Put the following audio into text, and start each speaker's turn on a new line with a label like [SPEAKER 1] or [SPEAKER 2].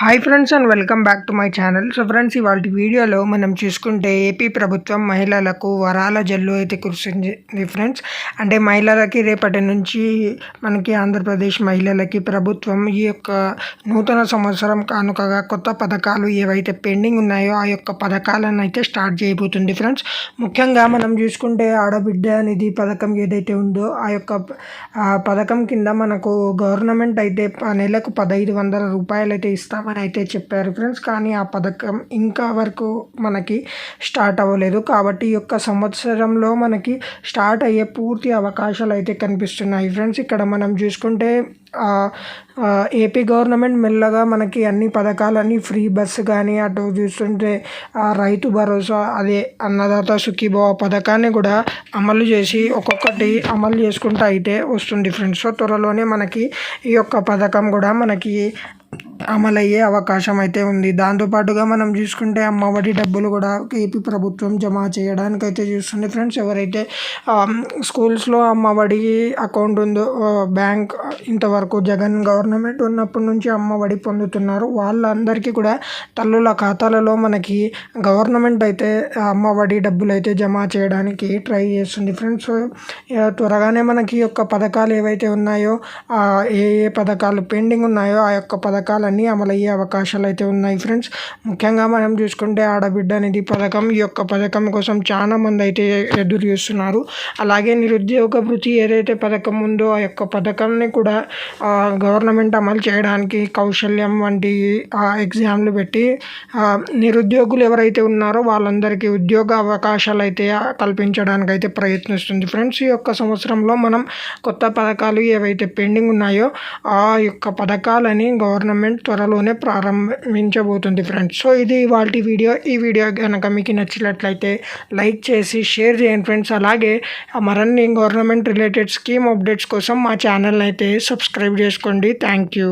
[SPEAKER 1] Hi friends and welcome back to my channel so friends ఇవాళ వీడియోలో మనం చూసుకుంటే ఏపీ ప్రభుత్వం మహిళలకు వరాల జల్లు అయితే కురిసింది ఫ్రెండ్స్ అంటే మహిళలకి రేపటి నుంచి మనకి ఆంధ్రప్రదేశ్ మహిళలకి ప్రభుత్వం ఈ యొక్క నూతన సంవత్సరం కానుకగా కొత్త పథకాలు ఏవైతే పెండింగ్ ఉన్నాయో ఆ యొక్క పథకాలను అయితే స్టార్ట్ చేయబోతుంది ఫ్రెండ్స్ ముఖ్యంగా మనం చూసుకుంటే ఆడబిడ్డ నిధి పథకం ఏదైతే ఉందో ఆ యొక్క పథకం కింద మనకు గవర్నమెంట్ అయితే నెలకు పదహైదు వందల రూపాయలు అయితే ఇస్తామని అయితే చెప్పారు ఫ్రెండ్స్ కానీ ఆ పథకం ఇంకా వరకు మనకి స్టార్ట్ అవ్వలేదు. కాబట్టి ఈ యొక్క సంవత్సరంలో మనకి స్టార్ట్ అయ్యే పూర్తి అవకాశాలు అయితే కనిపిస్తున్నాయి ఫ్రెండ్స్. ఇక్కడ మనం చూసుకుంటే ఏపీ గవర్నమెంట్ మెల్లగా మనకి అన్ని పథకాలన్నీ ఫ్రీ బస్సు కానీ అటు చూస్తుంటే రైతు భరోసా అదే అన్నదాత సుఖీభవ పథకాన్ని కూడా అమలు చేసి ఒక్కొక్కటి అమలు చేసుకుంటూ అయితే వస్తుంది ఫ్రెండ్స్. సో త్వరలోనే మనకి ఈ యొక్క పథకం కూడా మనకి అమలయ్యే అవకాశం అయితే ఉంది దాంతోపాటుగా మనం చూసుకుంటే అమ్మఒడి డబ్బులు కూడా ఏపీ ప్రభుత్వం జమ చేయడానికి అయితే చూస్తుంది. ఫ్రెండ్స్ ఎవరైతే స్కూల్స్లో అమ్మఒడి అకౌంట్ ఉందో బ్యాంక్ ఇంతవరకు జగన్ గవర్నమెంట్ ఉన్నప్పటి నుంచి అమ్మఒడి పొందుతున్నారు. వాళ్ళందరికీ కూడా తల్లుల ఖాతాలలో మనకి గవర్నమెంట్ అయితే అమ్మఒడి డబ్బులు అయితే జమ చేయడానికి ట్రై చేస్తుంది. ఫ్రెండ్స్ త్వరగానే మనకి యొక్క పథకాలు ఏవైతే ఉన్నాయో ఏ ఏ పథకాలు పెండింగ్ ఉన్నాయో ఆ యొక్క పథకాలన్నీ అన్నీ అమలయ్యే అవకాశాలు అయితే ఉన్నాయి ఫ్రెండ్స్. ముఖ్యంగా మనం చూసుకుంటే ఆడబిడ్డ నిధి పథకం ఈ యొక్క పథకం కోసం చాలా మంది అయితే ఎదురు చూస్తున్నారు. అలాగే నిరుద్యోగ వృత్తి ఏదైతే పథకం ఉందో ఆ యొక్క పథకాన్ని కూడా గవర్నమెంట్ అమలు చేయడానికి కౌశల్యం వంటి ఎగ్జామ్లు పెట్టి నిరుద్యోగులు ఎవరైతే ఉన్నారో వాళ్ళందరికీ ఉద్యోగ అవకాశాలు అయితే కల్పించడానికి అయితే ప్రయత్నిస్తుంది ఫ్రెండ్స్. ఈ యొక్క సంవత్సరంలో మనం కొత్త పథకాలు ఏవైతే పెండింగ్ ఉన్నాయో ఆ యొక్క పథకాలని గవర్నమెంట్ త్వరలోనే ప్రారంభించబోతుంది ఫ్రెండ్స్ సో ఇది వాళ్ళ వీడియో. ఈ వీడియో కనుక మీకు నచ్చినట్లయితే లైక్ చేసి షేర్ చేయండి ఫ్రెండ్స్ అలాగే మరిన్ని గవర్నమెంట్ రిలేటెడ్ స్కీమ్ అప్డేట్స్ కోసం మా ఛానల్ అయితే సబ్స్క్రైబ్ చేసుకోండి. Thank you